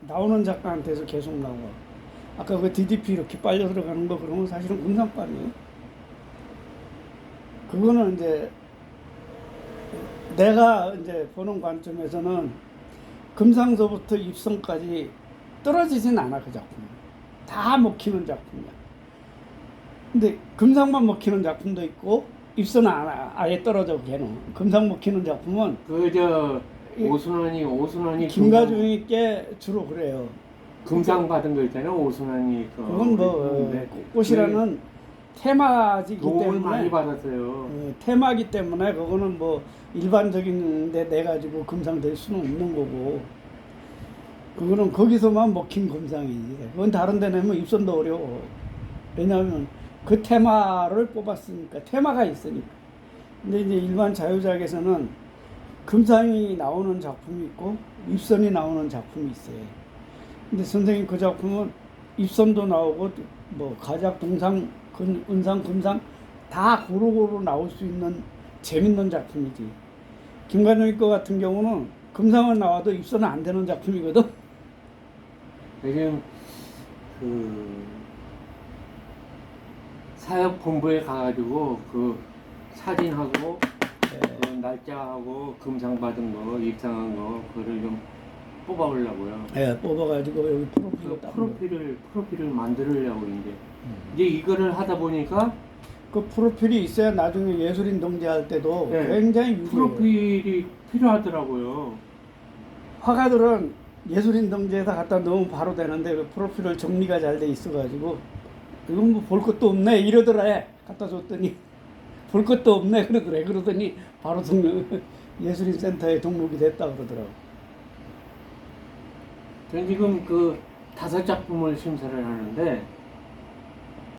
나오는 작가한테서 계속 나와. 아까 그 DDP 이렇게 빨려 들어가는 거건 사실은 금상반이에요. 그거는 이제 내가 이제 보는 관점에서는 금상서부터 입성까지 떨어지진 않아 그 작품. 다 먹히는 작품이야. 근데 금상만 먹히는 작품도 있고 입선은 안- 아예 떨어져 걔는. 금상 먹히는 작품은 그저 이- 오순환이 오순환이 김가중이 께 주로 그래요. 금상 받은 거 있잖아요. 오순환이 그 그건 뭐 네. 꽃이라는 테마지기 도움을 때문에 많이 받았어요. 어, 테마기 때문에 그거는 뭐 일반적인 데 내 가지고 금상 될 수는 없는 거고 그거는 거기서만 먹힌 금상이지 그건 다른 데 내면 입선도 어려워 왜냐하면 그 테마를 뽑았으니까 테마가 있으니까 근데 이제 일반 자유작에서는 금상이 나오는 작품이 있고 입선이 나오는 작품이 있어요. 근데 선생님 그 작품은 입선도 나오고 뭐 가작 동상 근, 은상 금상 다 고루고루 나올 수 있는 재밌는 작품이지. 김관영이 거 같은 경우는 금상은 나와도 입선은 안 되는 작품이거든. 요즘 그 사역 본부에 가가지고 그 사진하고 그 날짜하고 금상 받은 거 입상한 거 그거를 좀 뽑아보려고요. 예, 뽑아가지고 여기 프로필로 그딱 프로필을 프로필을 만들려고 이제 이제 이거를 하다 보니까 그 프로필이 있어야 나중에 예술인 동지할 때도 네. 굉장히 유리해요. 프로필이 필요하더라고요. 화가들은 예술인 동지에다 갖다 넣으면 바로 되는데 그 프로필을 정리가 잘 돼 있어가지고 이건 뭐 볼 것도 없네 이러더라 갖다 줬더니 볼 것도 없네. 그러더래. 그러더니 바로 등록 예술인 센터에 등록이 됐다 그러더라고. 저는 지금 그 다섯 작품을 심사를 하는데